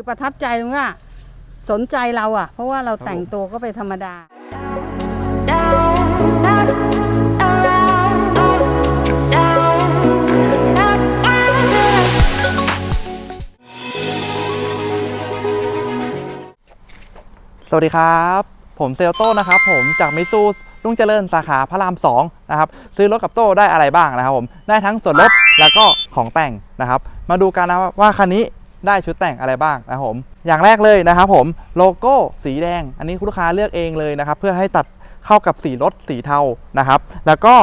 คือประทับใจตรงว่าสนใจเราอะ เพราะว่าเราแต่งตัวก็ไปธรรมดา สวัสดีครับ ผมเซลโต้นะครับผมจากมิซูรุ่งเจริญสาขาพระราม2นะครับซื้อรถกับโต้ได้อะไรบ้างนะครับผมได้ทั้งส่วนลดแล้วก็ของแต่งนะครับ มาดูกันนะว่าคันนี้ ได้ชุดแต่งอะไรบ้างนะครับผมอย่างแรกเลยนะครับผมโลโก้สีแดง อันนี้คุณลูกค้าเลือกเองเลยนะครับเพื่อให้ตัดเข้ากับสีรถสีเทานะครับ แล้วก็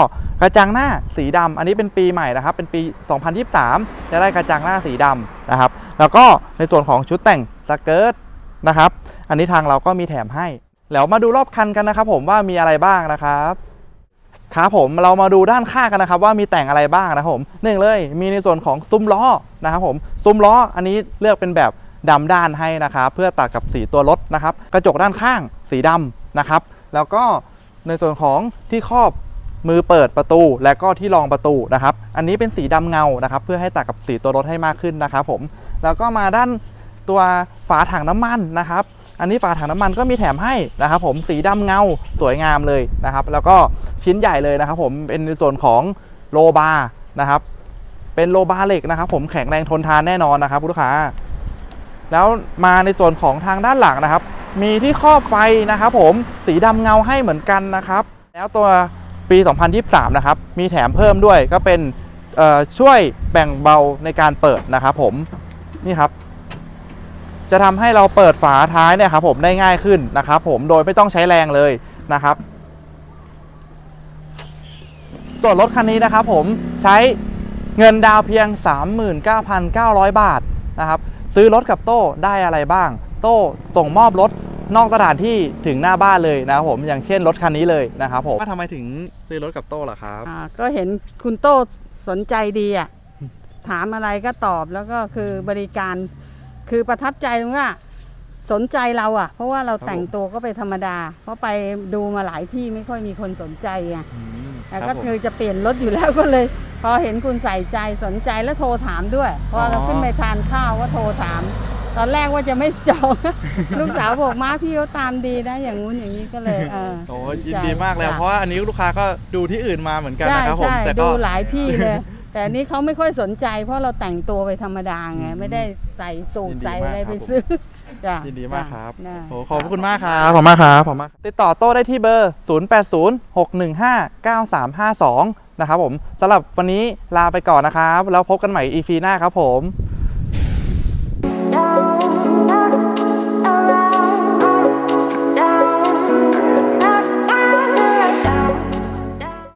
กระจังหน้าสีดำอันนี้เป็นปีใหม่นะครับ เป็นปี 2023 จะได้กระจังหน้าสีดำนะครับ แล้วก็ในส่วนของชุดแต่งสเกิร์ตนะครับ อันนี้ทางเราก็มีแถมให้ แล้วมาดูรอบคันกันนะครับ ผมว่ามีอะไรบ้างนะครับ ครับผมเรามาดูด้านข้างกันนะครับว่ามีแต่งอะไรบ้างนะครับผมหนึ่งเลยมีในส่วนของซุ้มล้อนะครับผมซุ้มล้ออันนี้เลือกเป็นแบบดำด้านให้นะครับเพื่อตัดกับสีตัวรถนะครับ กระจกด้านข้างสีดำนะครับ แล้วก็ในส่วนของที่ครอบมือเปิดประตู และก็ที่รองประตูนะครับ อันนี้เป็นสีดำเงานะครับ เพื่อให้ตัดกับสีตัวรถให้มากขึ้นนะครับผมแล้วก็มาด้านตัวฝาถังน้ำมันนะครับ อันนี้ฝาถังน้ำมันก็มีแถมให้นะครับผมสีดำเงาสวยงามเลยนะครับ แล้วก็ชิ้นใหญ่เลยนะครับผมเป็นส่วนของโลบาร์นะครับ เป็นโลบาร์เหล็กนะครับ ผมแข็งแรงทนทานแน่นอนนะครับคุณลูกค้า แล้วมาในส่วนของทางด้านหลังนะครับ มีที่ครอบไฟนะครับ ผมสีดำเงาให้เหมือนกันนะครับ แล้วตัวปี 2023 นะครับ มีแถมเพิ่มด้วยก็เป็นช่วยแบ่งเบาในการเปิดนะครับผมนี่ครับ จะทำให้เราเปิดฝาท้ายเนี่ยครับผมได้ง่ายขึ้นนะครับผมโดยไม่ต้องใช้แรงเลยนะครับ ส่วนรถคันนี้นะครับผมใช้เงินดาวน์เพียง 39,900 บาทนะครับซื้อรถกับโต้ได้อะไรบ้าง โต้ส่งมอบรถนอกสถานที่ถึงหน้าบ้านเลยนะครับผมอย่างเช่นรถคันนี้เลยนะครับผมว่าทำไมถึงซื้อรถกับโต้ล่ะครับอ่าก็เห็นคุณโต้สนใจดีอะถามอะไรก็ตอบแล้วก็คือบริการ คือประทับใจตรงว่าสนใจเราอะเพราะว่าเราครับแต่งตัวก็ไปธรรมดา เพราะไปดูมาหลายที่ไม่ค่อยมีคนสนใจไงอืมแล้วคก็รับผมคือจะเปลี่ยนรถอยู่แล้วก็เลย พอเห็นคุณใส่ใจสนใจแล้วโทรถามด้วย พอเราอ๋อขึ้นไปทานข้าวก็โทรถาม ตอนแรกว่าจะไม่จองลูกสาวบอกมาพี่เขาตามดีนะอย่างงู้นอย่างนี้ก็เลยเออโอ้ยยินดีมากเลยจ้ะเพราะว่าอันนี้ลูกค้าก็ดูที่อื่นมาเหมือนกันใช่นะครับผมใช่แต่ก็ดูหลายที่เลย แต่อันนี้เขาไม่ค่อยสนใจ เพราะเราแต่งตัวไปธรรมดาไงอืมไม่ได้ใส่สูทยินดีใส่อะไรมากครับไปซื้อจ้ะยินดีมากครับจ้ะ โอ้ขอบคุณมากครับขอบคุณมากครับขอบคุณมากติดต่อโต้ได้ที่เบอร์ 0806159352 นะครับผมสำหรับวันนี้ลาไปก่อนนะครับ แล้วพบกันใหม่ EP หน้าครับผม